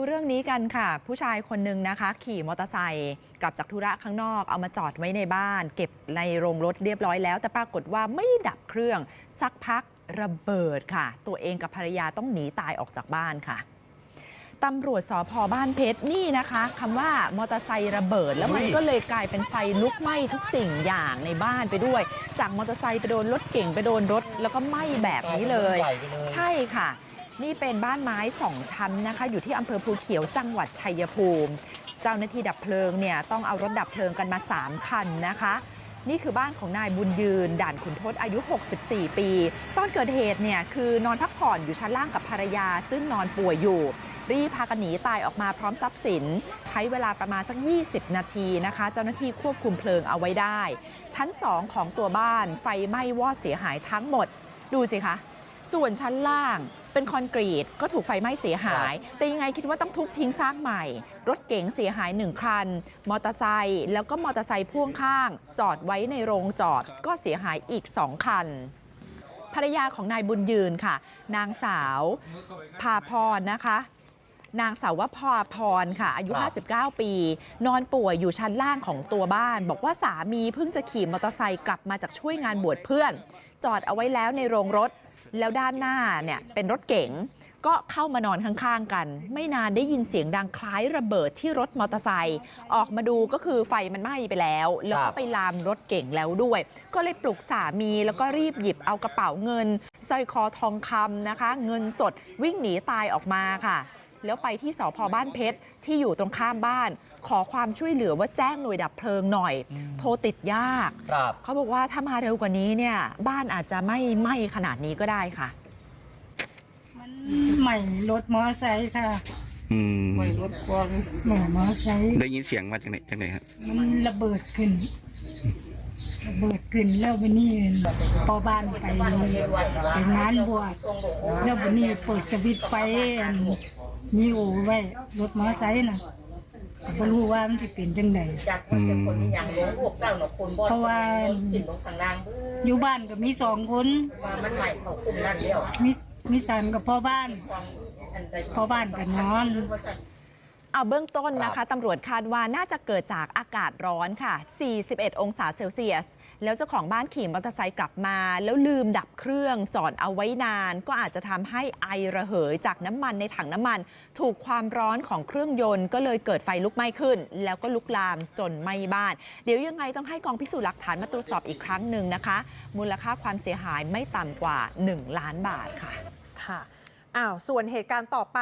ดูเรื่องนี้กันค่ะ ผู้ชายคนหนึ่งนะคะ ขี่มอเตอร์ไซค์กลับจากธุระข้างนอกเอามาจอดไว้ในบ้าน เก็บในโรงรถเรียบร้อยแล้ว แต่ปรากฏว่าไม่ดับเครื่องสักพักระเบิดค่ะ ตัวเองกับภรรยาต้องหนีตายออกจากบ้านค่ะตำรวจสพบ้านเพชรนี่นะคะคำว่ามอเตอร์ไซค์ระเบิด แล้วมันก็เลยกลายเป็นไฟลุกไหม้ทุกสิ่งอย่างในบ้านไปด้วย จากมอเตอร์ไซค์ไปโดนรถเก่งไปโดนรถ แล้วก็ไหม้แบบนี้เลย ใช่ค่ะ นี่เป็นบ้านไม้สองชั้นนะคะ อยู่ที่อำเภอภูเขียวจังหวัดชัยภูมิ เจ้าหน้าที่ดับเพลิงเนี่ยต้องเอารถดับเพลิงกันมา 3 คันนะคะ นี่คือบ้านของนายบุญยืน ด่านขุนทศอายุ 64 ปี ตอนเกิดเหตุเนี่ยคือนอนพักผ่อนอยู่ชั้นล่างกับภรรยา ซึ่งนอนป่วยอยู่ รีพากันหนีตายออกมาพร้อมทรัพย์สิน ใช้เวลาประมาณสัก 20 นาทีนะคะ เจ้าหน้าที่ควบคุมเพลิงเอาไว้ได้ ชั้น 2 ของตัวบ้านไฟไหม้วอดเสียหายทั้งหมด ดูสิคะ ส่วนชั้นล่างเป็นคอนกรีตก็ถูกไฟไหม้เสียหาย แต่ยังไงคิดว่าต้องทุบทิ้งสร้างใหม่ รถเก๋งเสียหายหนึ่งคัน มอเตอร์ไซค์แล้วก็มอเตอร์ไซค์พ่วงข้าง จอดไว้ในโรงจอดก็เสียหายอีก2คันภรรยาของนายบุญยืนค่ะ นางสาวพาพรนะคะ นางสาวพาพรค่ะ อายุครับ59 ปี นอนป่วยอยู่ชั้นล่างของตัวบ้าน บอกว่าสามีเพิ่งจะขี่มอเตอร์ไซค์กลับมาจากช่วยงานบวชเพื่อน จอดเอาไว้แล้วในโรงรถ แล้วด้านหน้าเนี่ยเป็นรถเก๋งก็เข้ามานอนข้างๆกัน ไม่นานได้ยินเสียงดังคล้ายระเบิดที่รถมอเตอร์ไซค์ออกมาดูก็คือไฟมันไหม้ไปแล้ว แล้วก็ไปลามรถเก่งแล้วด้วย ก็เลยปลุกสามีแล้วก็รีบหยิบเอากระเป๋าเงินสร้อยคอทองคำนะคะ เงินสดวิ่งหนีตายออกมาค่ะ แล้วไปที่สพบ้านเพชรที่อยู่ตรงข้ามบ้าน ขอความช่วยเหลือว่าแจ้งหน่วยดับเพลิงหน่อย โทรติดยากครับเขาบอกว่าถ้ามาเร็วกว่านี้เนี่ยบ้านอาจจะไม่ไหม้ขนาดนี้ก็ได้ค่ะ มันใหม่รถมอไซค์ค่ะอืมใหม่รถกวางใหม่มอไซค์ได้ยินเสียงมาจากไหนจากไหนครับมันระเบิดขึ้นระเบิดขึ้นแล้ววันนี้พอบ้านไปไปงานบวชแล้ววันนี้เปิดสวิตช์ไฟอัน มีโอไว้รถมอไซค์น่ะแต่ก็รู้ว่ามันจะเป็นจังได จากคนเป็นคนมีอย่างหลงลูกเต้าหนอคนบ่เพราะว่า ขึ้นลงข้างล่างเบ้ออยู่บ้านก็มีสองคน ว่ามันไหลเขาคุมนั่นเดียวมีมีสันกับพ่อบ้าน ความอันใจ พ่อบ้านก็นอน เอาเบื้องต้นนะคะตำรวจคาดว่าน่าจะเกิดจากอากาศร้อนค่ะ 41 องศาเซลเซียส แล้วเจ้าของบ้านขี่มอเตอร์ไซค์กลับมา แล้วลืมดับเครื่องจอดเอาไว้นาน ก็อาจจะทำให้ไอระเหยจากน้ำมันในถังน้ำมัน ถูกความร้อนของเครื่องยนต์ก็เลยเกิดไฟลุกไหม้ขึ้น แล้วก็ลุกลามจนไหม้บ้าน เดี๋ยวยังไงต้องให้กองพิสูจน์หลักฐานมาตรวจสอบอีกครั้งหนึ่งนะคะ มูลค่าความเสียหายไม่ต่ำกว่า 1 ล้านบาทค่ะค่ะอ้าวส่วนเหตุการณ์ต่อไป